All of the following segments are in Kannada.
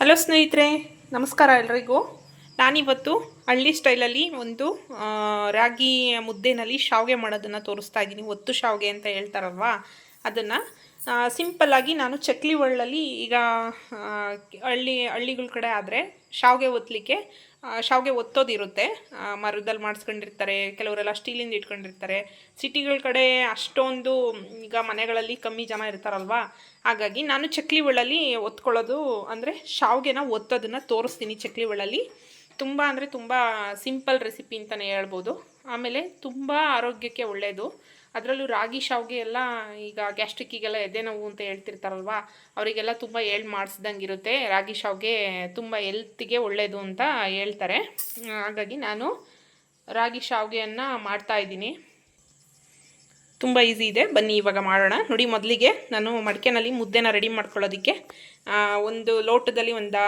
ಹಲೋ ಸ್ನೇಹಿತರೆ, ನಮಸ್ಕಾರ ಎಲ್ರಿಗೂ. ನಾನಿವತ್ತು ಹಳ್ಳಿ ಸ್ಟೈಲಲ್ಲಿ ಒಂದು ರಾಗಿ ಮುದ್ದೆನಲ್ಲಿ ಶಾವಿಗೆ ಮಾಡೋದನ್ನು ತೋರಿಸ್ತಾ ಇದ್ದೀನಿ. ಒತ್ತು ಶಾವಿಗೆ ಅಂತ ಹೇಳ್ತಾರಲ್ವಾ? ಅದನ್ನು ಸಿಂಪಲ್ಲಾಗಿ ನಾನು ಚಕ್ಲಿ ಒಳ್ಳಲ್ಲಿ ಈಗ ಹಳ್ಳಿ, ಹಳ್ಳಿಗಳ ಕಡೆ ಆದರೆ ಶಾವಿಗೆ ಒತ್ತಲಿಕ್ಕೆ ಶಾವಿಗೆ ಒತ್ತೋದಿರುತ್ತೆ. ಮರದಲ್ಲಿ ಮಾಡಿಸ್ಕೊಂಡಿರ್ತಾರೆ, ಕೆಲವರೆಲ್ಲ ಸ್ಟೀಲಿಂದ ಇಟ್ಕೊಂಡಿರ್ತಾರೆ. ಸಿಟಿಗಳ ಕಡೆ ಅಷ್ಟೊಂದು ಈಗ ಮನೆಗಳಲ್ಲಿ ಕಮ್ಮಿ ಜನ ಇರ್ತಾರಲ್ವಾ? ಹಾಗಾಗಿ ನಾನು ಚಕ್ಲಿ ಒಳ್ಳಲ್ಲಿ ಒತ್ಕೊಳ್ಳೋದು ಅಂದರೆ ಶಾವಿಗೆನ ಒತ್ತೋದನ್ನು ತೋರಿಸ್ತೀನಿ ಚಕ್ಲಿ ಒಳ್ಳಲ್ಲಿ ತುಂಬ ಅಂದರೆ ತುಂಬ ಸಿಂಪಲ್ ರೆಸಿಪಿ ಅಂತಲೇ ಹೇಳ್ಬೋದು. ಆಮೇಲೆ ತುಂಬ ಆರೋಗ್ಯಕ್ಕೆ ಒಳ್ಳೆಯದು ಅದರಲ್ಲೂ ರಾಗಿ ಶಾವಿಗೆ ಎಲ್ಲ ಈಗ ಗ್ಯಾಸ್ಟ್ರಿಕ್ಕಿಗೆಲ್ಲ ಎದೆ ನೋವು ಅಂತ ಹೇಳ್ತಿರ್ತಾರಲ್ವ, ಅವರಿಗೆಲ್ಲ ತುಂಬ ಹೇಳ್ ಮಾಡಿಸ್ದಂಗೆ ಇರುತ್ತೆ ರಾಗಿ ಶಾವಿಗೆ ತುಂಬ ಎಲ್ತಿಗೆ ಒಳ್ಳೆಯದು ಅಂತ ಹೇಳ್ತಾರೆ. ಹಾಗಾಗಿ ನಾನು ರಾಗಿ ಶಾವಿಗೆಯನ್ನು ಮಾಡ್ತಾಯಿದ್ದೀನಿ ತುಂಬ ಈಸಿ ಇದೆ. ಬನ್ನಿ ಇವಾಗ ಮಾಡೋಣ. ನೋಡಿ ಮೊದಲಿಗೆ ನಾನು ಮಡಿಕೆನಲ್ಲಿ ಮುದ್ದೆನ ರೆಡಿ ಮಾಡ್ಕೊಳ್ಳೋದಕ್ಕೆ ಒಂದು ಲೋಟದಲ್ಲಿ ಒಂದು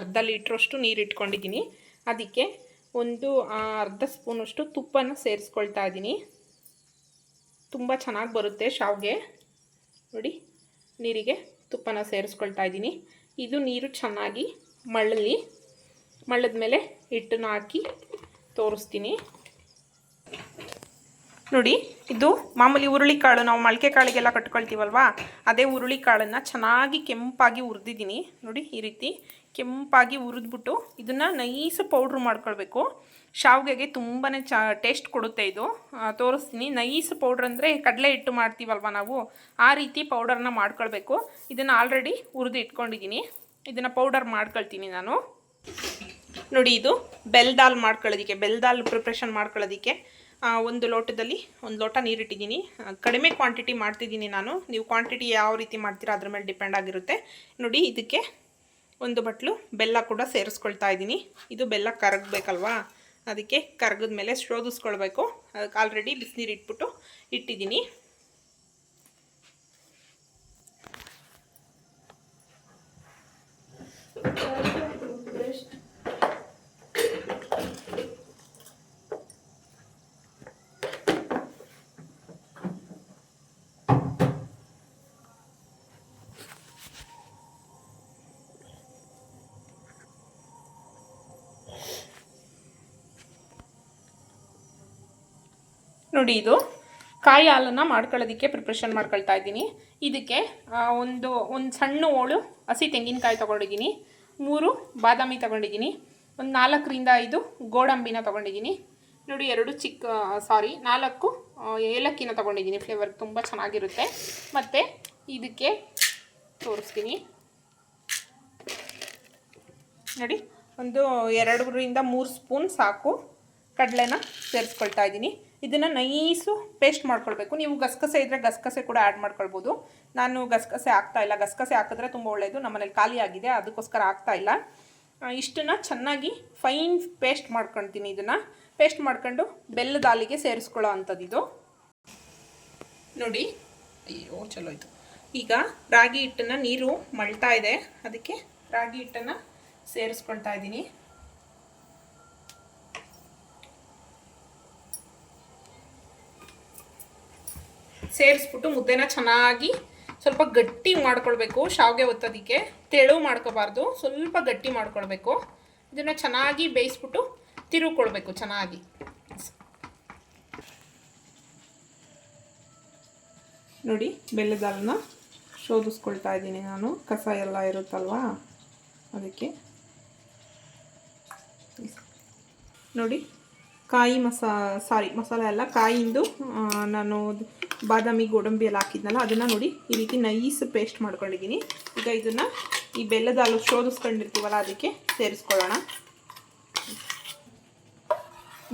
ಅರ್ಧ ಲೀಟ್ರಷ್ಟು ನೀರು ಇಟ್ಕೊಂಡಿದ್ದೀನಿ. ಅದಕ್ಕೆ ಒಂದು ಅರ್ಧ ಸ್ಪೂನಷ್ಟು ತುಪ್ಪನ ಸೇರಿಸ್ಕೊಳ್ತಾ ಇದ್ದೀನಿ. ತುಂಬ ಚೆನ್ನಾಗಿ ಬರುತ್ತೆ ಶಾವಿಗೆ. ನೋಡಿ, ನೀರಿಗೆ ತುಪ್ಪನ ಸೇರಿಸ್ಕೊಳ್ತಾ ಇದ್ದೀನಿ. ಇದು ನೀರು ಚೆನ್ನಾಗಿ ಮಳ್ಳಲಿ ಮಳ್ಳದ ಮೇಲೆ ಹಿಟ್ಟನ್ನು ಹಾಕಿ ತೋರಿಸ್ತೀನಿ. ನೋಡಿ, ಇದು ಮಾಮೂಲಿ ಹುರುಳಿಕಾಳು ನಾವು ಮೊಳಕೆ ಕಾಳಿಗೆಲ್ಲ ಕಟ್ಕೊಳ್ತೀವಲ್ವಾ? ಅದೇ ಹುರುಳಿಕಾಳನ್ನು ಚೆನ್ನಾಗಿ ಕೆಂಪಾಗಿ ಹುರಿದಿದ್ದೀನಿ. ನೋಡಿ, ಈ ರೀತಿ ಕೆಂಪಾಗಿ ಹುರಿದ್ಬಿಟ್ಟು ಇದನ್ನು ನೈಸ್ ಪೌಡ್ರ್ ಮಾಡ್ಕೊಳ್ಬೇಕು. ಶಾವಿಗೆಗೆ ತುಂಬಾ ಚ ಟೇಸ್ಟ್ ಕೊಡುತ್ತೆ ಇದು. ತೋರಿಸ್ತೀನಿ. ನೈಸ್ ಪೌಡ್ರ್ ಅಂದರೆ ಕಡಲೆ ಹಿಟ್ಟು ಮಾಡ್ತೀವಲ್ವ ನಾವು? ಆ ರೀತಿ ಪೌಡರ್ನ ಮಾಡ್ಕೊಳ್ಬೇಕು. ಇದನ್ನು ಆಲ್ರೆಡಿ ಹುರಿದು ಇಟ್ಕೊಂಡಿದ್ದೀನಿ ಇದನ್ನು ಪೌಡರ್ ಮಾಡ್ಕೊಳ್ತೀನಿ ನಾನು. ನೋಡಿ ಇದು ಬೆಲ್ದಾಲ್ ಮಾಡ್ಕೊಳ್ಳೋದಕ್ಕೆ ಬೆಲ್ದಾಲ್ ಪ್ರಿಪ್ರೇಷನ್ ಮಾಡ್ಕೊಳ್ಳೋದಕ್ಕೆ ಒಂದು ಲೋಟದಲ್ಲಿ, ಒಂದು ಲೋಟ ನೀರಿಟ್ಟಿದ್ದೀನಿ ಕಡಿಮೆ ಕ್ವಾಂಟಿಟಿ ಮಾಡ್ತಿದ್ದೀನಿ ನಾನು. ನೀವು ಕ್ವಾಂಟಿಟಿ ಯಾವ ರೀತಿ ಮಾಡ್ತೀರಾ ಅದ್ರ ಮೇಲೆ ಡಿಪೆಂಡ್ ಆಗಿರುತ್ತೆ. ನೋಡಿ ಇದಕ್ಕೆ ಒಂದು ಬಟ್ಲು ಬೆಲ್ಲ ಕೂಡ ಸೇರಿಸ್ಕೊಳ್ತಾ ಇದ್ದೀನಿ ಇದು ಬೆಲ್ಲ ಕರಗಬೇಕಲ್ವಾ? ಅದಕ್ಕೆ ಕರಗದ ಮೇಲೆ ಶೋಧಿಸ್ಕೊಳ್ಬೇಕು ಅದಕ್ಕೆ ಆಲ್ರೆಡಿ ಬಿಸಿನೀರು ಇಟ್ಬಿಟ್ಟು ಇಟ್ಟಿದ್ದೀನಿ. ನೋಡಿ ಇದು ಕಾಯಿ ಹಾಲನ್ನು ಮಾಡ್ಕೊಳ್ಳೋದಕ್ಕೆ ಪ್ರಿಪ್ರೇಷನ್ ಮಾಡ್ಕೊಳ್ತಾ ಇದ್ದೀನಿ. ಇದಕ್ಕೆ ಒಂದು ಒಂದು ಸಣ್ಣ ಹೋಳು ಹಸಿ ತೆಂಗಿನಕಾಯಿ ತೊಗೊಂಡಿದ್ದೀನಿ. ಮೂರು ಬಾದಾಮಿ ತೊಗೊಂಡಿದ್ದೀನಿ. ಒಂದು ನಾಲ್ಕರಿಂದ ಐದು ಗೋಡಂಬಿನ ತೊಗೊಂಡಿದ್ದೀನಿ. ನೋಡಿ, ಎರಡು ಚಿಕ್ಕ ಸಾರಿ ನಾಲ್ಕು ಏಲಕ್ಕಿನ ತೊಗೊಂಡಿದ್ದೀನಿ. ಫ್ಲೇವರ್ ತುಂಬ ಚೆನ್ನಾಗಿರುತ್ತೆ. ಮತ್ತು ಇದಕ್ಕೆ ತೋರಿಸ್ತೀನಿ. ನೋಡಿ, ಒಂದು ಎರಡರಿಂದ ಮೂರು ಸ್ಪೂನ್ ಸಾಕು. ಕಡಲೆನ ಸೇರಿಸ್ಕೊಳ್ತಾ ಇದ್ದೀನಿ. ಇದನ್ನು ನೈಸು ಪೇಸ್ಟ್ ಮಾಡ್ಕೊಳ್ಬೇಕು. ನೀವು ಗಸಗಸೆ ಇದ್ದರೆ ಗಸಗಸೆ ಕೂಡ ಆ್ಯಡ್ ಮಾಡ್ಕೊಳ್ಬೋದು. ನಾನು ಗಸಗಸೆ ಹಾಕ್ತಾ ಇಲ್ಲ. ಗಸಗಸೆ ಹಾಕಿದ್ರೆ ತುಂಬ ಒಳ್ಳೆಯದು ನಮ್ಮನೇಲಿ ಖಾಲಿ ಆಗಿದೆ. ಅದಕ್ಕೋಸ್ಕರ ಹಾಕ್ತಾ ಇಲ್ಲ. ಇಷ್ಟನ್ನು ಇಷ್ಟನ್ನ ಚೆನ್ನಾಗಿ ಫೈನ್ ಪೇಸ್ಟ್ ಮಾಡ್ಕೊಳ್ತೀನಿ ಇದನ್ನು. ಪೇಸ್ಟ್ ಮಾಡ್ಕೊಂಡು ಬೆಲ್ಲದ ಹಾಲಿಗೆ ಸೇರಿಸ್ಕೊಳ್ಳೋ ಅಂಥದ್ದು ಇದು ನೋಡಿ. ಅಯ್ಯೋ, ಚಲೋ ಆಯಿತು. ಈಗ ರಾಗಿ ಹಿಟ್ಟನ್ನು ನೀರು ಮಳ್ತಾ ಇದೆ. ಅದಕ್ಕೆ ರಾಗಿ ಹಿಟ್ಟನ್ನು ಸೇರಿಸ್ಕೊಳ್ತಾ ಇದ್ದೀನಿ. ಸೇರಿಸ್ಬಿಟ್ಟು ಮುದ್ದೆನ ಚೆನ್ನಾಗಿ ಸ್ವಲ್ಪ ಗಟ್ಟಿ ಮಾಡ್ಕೊಳ್ಬೇಕು, ಶಾವಿಗೆ ಒತ್ತೋದಕ್ಕೆ. ತೆಳು ಮಾಡ್ಕೋಬಾರ್ದು, ಸ್ವಲ್ಪ ಗಟ್ಟಿ ಮಾಡ್ಕೊಳ್ಬೇಕು. ಇದನ್ನು ಚೆನ್ನಾಗಿ ಬೇಯಿಸ್ಬಿಟ್ಟು ತಿರುಗ್ಕೊಳ್ಬೇಕು ಚೆನ್ನಾಗಿ. ನೋಡಿ, ಬೆಲ್ಲದ ಹಾಲನ್ನ ಶೋಧಿಸ್ಕೊಳ್ತಾ ಇದ್ದೀನಿ ನಾನು. ಕಸ ಎಲ್ಲ ಇರುತ್ತಲ್ವಾ? ಅದಕ್ಕೆ. ನೋಡಿ, ಕಾಯಿ ಮಸಾ, ಸಾರಿ, ಮಸಾಲೆ ಎಲ್ಲ ಕಾಯಿಂದು ನಾನು ಬಾದಾಮಿ ಗೋಡಂಬಿ ಎಲ್ಲ ಹಾಕಿದ್ನಲ್ಲ, ಅದನ್ನು ನೋಡಿ ಈ ರೀತಿ ನೈಸ್ ಪೇಸ್ಟ್ ಮಾಡ್ಕೊಂಡಿದ್ದೀನಿ. ಈಗ ಇದನ್ನು ಈ ಬೆಲ್ಲದ ಹಾಲು ಶೋಧಿಸ್ಕೊಂಡಿರ್ತೀವಲ್ಲ, ಅದಕ್ಕೆ ಸೇರಿಸ್ಕೊಳ್ಳೋಣ.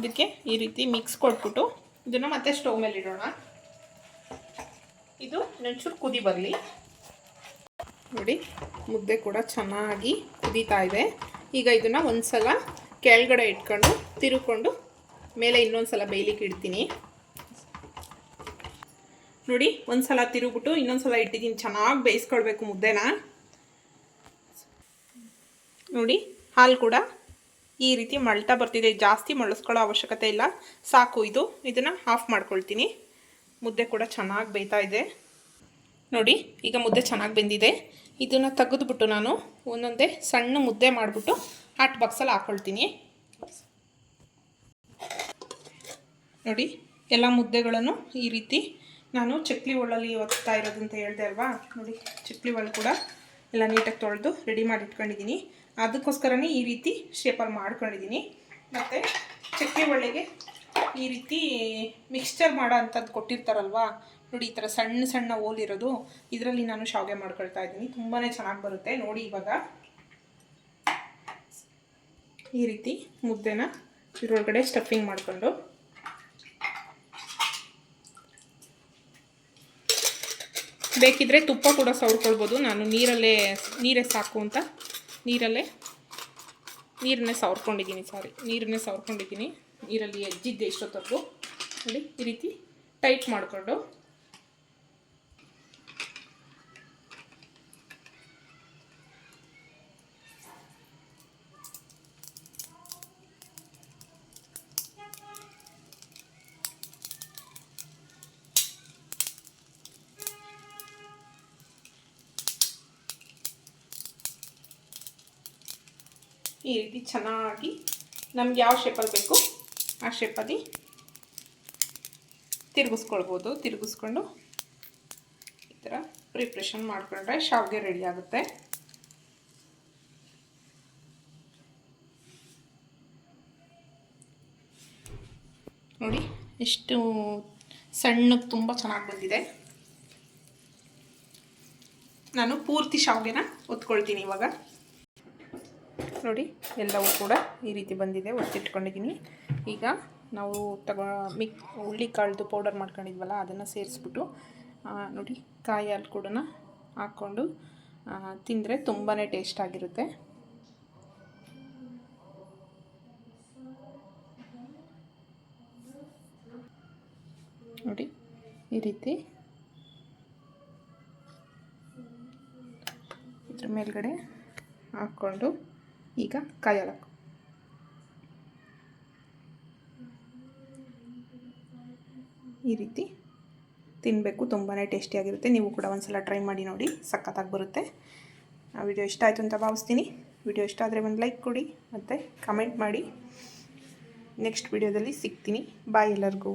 ಇದಕ್ಕೆ ಈ ರೀತಿ ಮಿಕ್ಸ್ ಕೊಟ್ಬಿಟ್ಟು ಇದನ್ನು ಮತ್ತೆ ಸ್ಟವ್ ಮೇಲೆ ಇಡೋಣ. ಇದು ನೆಂಚೂರು ಕುದಿ ಬರಲಿ. ನೋಡಿ, ಮುದ್ದೆ ಕೂಡ ಚೆನ್ನಾಗಿ ಕುದೀತಾ ಇದೆ. ಈಗ ಇದನ್ನು ಒಂದು ಸಲ ಕೆಳಗಡೆ ಇಟ್ಕೊಂಡು ತಿರುಕೊಂಡು ಮೇಲೆ ಇನ್ನೊಂದು ಸಲ ಬೇಯಲಿಕ್ಕೆ ಇಡ್ತೀನಿ. ನೋಡಿ ಒಂದು ಸಲ ತಿರುಗ್ಬಿಟ್ಟು ಇನ್ನೊಂದು ಸಲ ಇಟ್ಟಿದ್ದೀನಿ. ಚೆನ್ನಾಗಿ ಬೇಯಿಸ್ಕೊಳ್ಬೇಕು ಮುದ್ದೆನ. ನೋಡಿ, ಹಾಲು ಕೂಡ ಈ ರೀತಿ ಮಳ್ತಾ ಬರ್ತಿದೆ. ಜಾಸ್ತಿ ಮಳಸ್ಕೊಳ್ಳೋ ಅವಶ್ಯಕತೆ ಇಲ್ಲ. ಸಾಕು ಇದು. ಇದನ್ನು ಆಫ್ ಮಾಡ್ಕೊಳ್ತೀನಿ. ಮುದ್ದೆ ಕೂಡ ಚೆನ್ನಾಗಿ ಬೇಯ್ತಾ ಇದೆ. ನೋಡಿ, ಈಗ ಮುದ್ದೆ ಚೆನ್ನಾಗಿ ಬೆಂದಿದೆ. ಇದನ್ನು ತೆಗೆದುಬಿಟ್ಟು ನಾನು ಒಂದೊಂದೇ ಸಣ್ಣ ಮುದ್ದೆ ಮಾಡಿಬಿಟ್ಟು ಹಾಟ್ ಬಾಕ್ಸಲ್ಲಿ ಹಾಕ್ಕೊಳ್ತೀನಿ ನೋಡಿ, ಎಲ್ಲ ಮುದ್ದೆಗಳನ್ನು ಈ ರೀತಿ ನಾನು ಚಕ್ಲಿ ಒಳ್ಳಲ್ಲಿ ಒತ್ತಾ ಇರೋದು ಅಂತ ಹೇಳಿದೆ ಅಲ್ವಾ? ನೋಡಿ ಚಕ್ಲಿ ಒಳ್ಳು ಕೂಡ ಎಲ್ಲ ನೀಟಾಗಿ ತೊಳೆದು ರೆಡಿ ಮಾಡಿ ಇಟ್ಕೊಂಡಿದ್ದೀನಿ. ಅದಕ್ಕೋಸ್ಕರನೇ ಈ ರೀತಿ ಶೇಪಲ್ಲಿ ಮಾಡ್ಕೊಂಡಿದ್ದೀನಿ. ಮತ್ತು ಚಕ್ಲಿ ಒಳ್ಳೆಗೆ ಈ ರೀತಿ ಮಿಕ್ಸ್ಚರ್ ಮಾಡೋ ಅಂಥದ್ದು ಕೊಟ್ಟಿರ್ತಾರಲ್ವಾ? ನೋಡಿ, ಈ ಥರ ಸಣ್ಣ ಸಣ್ಣ ಓಲಿರೋದು ಇದರಲ್ಲಿ ನಾನು ಶಾವಿಗೆ ಮಾಡ್ಕೊಳ್ತಾ ಇದ್ದೀನಿ. ತುಂಬಾ ಚೆನ್ನಾಗಿ ಬರುತ್ತೆ. ನೋಡಿ, ಇವಾಗ ಈ ರೀತಿ ಮುದ್ದೆನ ಇದರೊಳಗಡೆ ಸ್ಟಫಿಂಗ್ ಮಾಡಿಕೊಂಡು ಬೇಕಿದ್ರೆ ತುಪ್ಪ ಕೂಡ ಸವರ್ಕೊಳ್ಬೋದು. ನಾನು ನೀರಲ್ಲೇ, ನೀರೇ ಸಾಕು ಅಂತ. ನೀರಲ್ಲೇ. ನೀರನ್ನೇ ಸವರ್ಕೊಂಡಿದ್ದೀನಿ ಸಾರಿ ನೀರನ್ನೇ ಸವರ್ಕೊಂಡಿದ್ದೀನಿ. ನೀರಲ್ಲಿ ಎಜ್ಜಿದ್ದೆ ಇಷ್ಟೊತ್ತವರೆಗೂ. ನೋಡಿ, ಈ ರೀತಿ ಟೈಟ್ ಮಾಡಿಕೊಂಡು. ಈ ರೀತಿ ಚೆನ್ನಾಗಿ ನಮ್ಗೆ ಯಾವ ಶೇಪಲ್ಲಿ ಬೇಕು ಆ ಶೇಪಲ್ಲಿ ತಿರುಗಿಸ್ಕೊಳ್ಬೋದು. ತಿರುಗಿಸ್ಕೊಂಡು ಈ ಥರ ಪ್ರಿಪ್ರೇಷನ್ ಮಾಡಿಕೊಂಡ್ರೆ ಶಾವಿಗೆ ರೆಡಿ ಆಗುತ್ತೆ. ನೋಡಿ, ಎಷ್ಟು ಸಣ್ಣಗೆ ತುಂಬ ಚೆನ್ನಾಗಿ ಬಂದಿದೆ. ನಾನು ಪೂರ್ತಿ ಶಾವಿಗೆನ ಒತ್ಕೊಳ್ತೀನಿ ಇವಾಗ. ನೋಡಿ, ಎಲ್ಲವೂ ಕೂಡ ಈ ರೀತಿ ಬಂದಿದೆ ಒತ್ತಿಟ್ಕೊಂಡಿದ್ದೀನಿ ಈಗ ನಾವು ತಗೋ, ಮಿಕ್ ಹುಳ್ಳಿ ಕಾಳ್ದು ಪೌಡರ್ ಮಾಡ್ಕೊಂಡಿದ್ವಲ್ಲ, ಅದನ್ನು ಸೇರಿಸ್ಬಿಟ್ಟು ನೋಡಿ ಕಾಯಿ ಹಾಲು ಕೂಡ ಹಾಕ್ಕೊಂಡು ತಿಂದರೆ ತುಂಬಾ ಟೇಸ್ಟ್ ಆಗಿರುತ್ತೆ. ನೋಡಿ, ಈ ರೀತಿ. ಇದ್ರ ಮೇಲ್ಗಡೆ ಹಾಕ್ಕೊಂಡು ಈಗ ಕಾಯಲಕ್ಕು ಈ ರೀತಿ ತಿನ್ನಬೇಕು ತುಂಬಾ ಟೇಸ್ಟಿಯಾಗಿರುತ್ತೆ ನೀವು ಕೂಡ ಒಂದ್ಸಲ ಟ್ರೈ ಮಾಡಿ ನೋಡಿ, ಸಖತ್ತಾಗಿ ಬರುತ್ತೆ. ಆ ವಿಡಿಯೋ ಇಷ್ಟ ಆಯಿತು ಅಂತ ಭಾವಿಸ್ತೀನಿ. ವಿಡಿಯೋ ಇಷ್ಟ ಆದರೆ ಒಂದು ಲೈಕ್ ಕೊಡಿ, ಮತ್ತು ಕಮೆಂಟ್ ಮಾಡಿ. ನೆಕ್ಸ್ಟ್ ವಿಡಿಯೋದಲ್ಲಿ ಸಿಗ್ತೀನಿ. ಬಾಯ್ ಎಲ್ಲರಿಗೂ.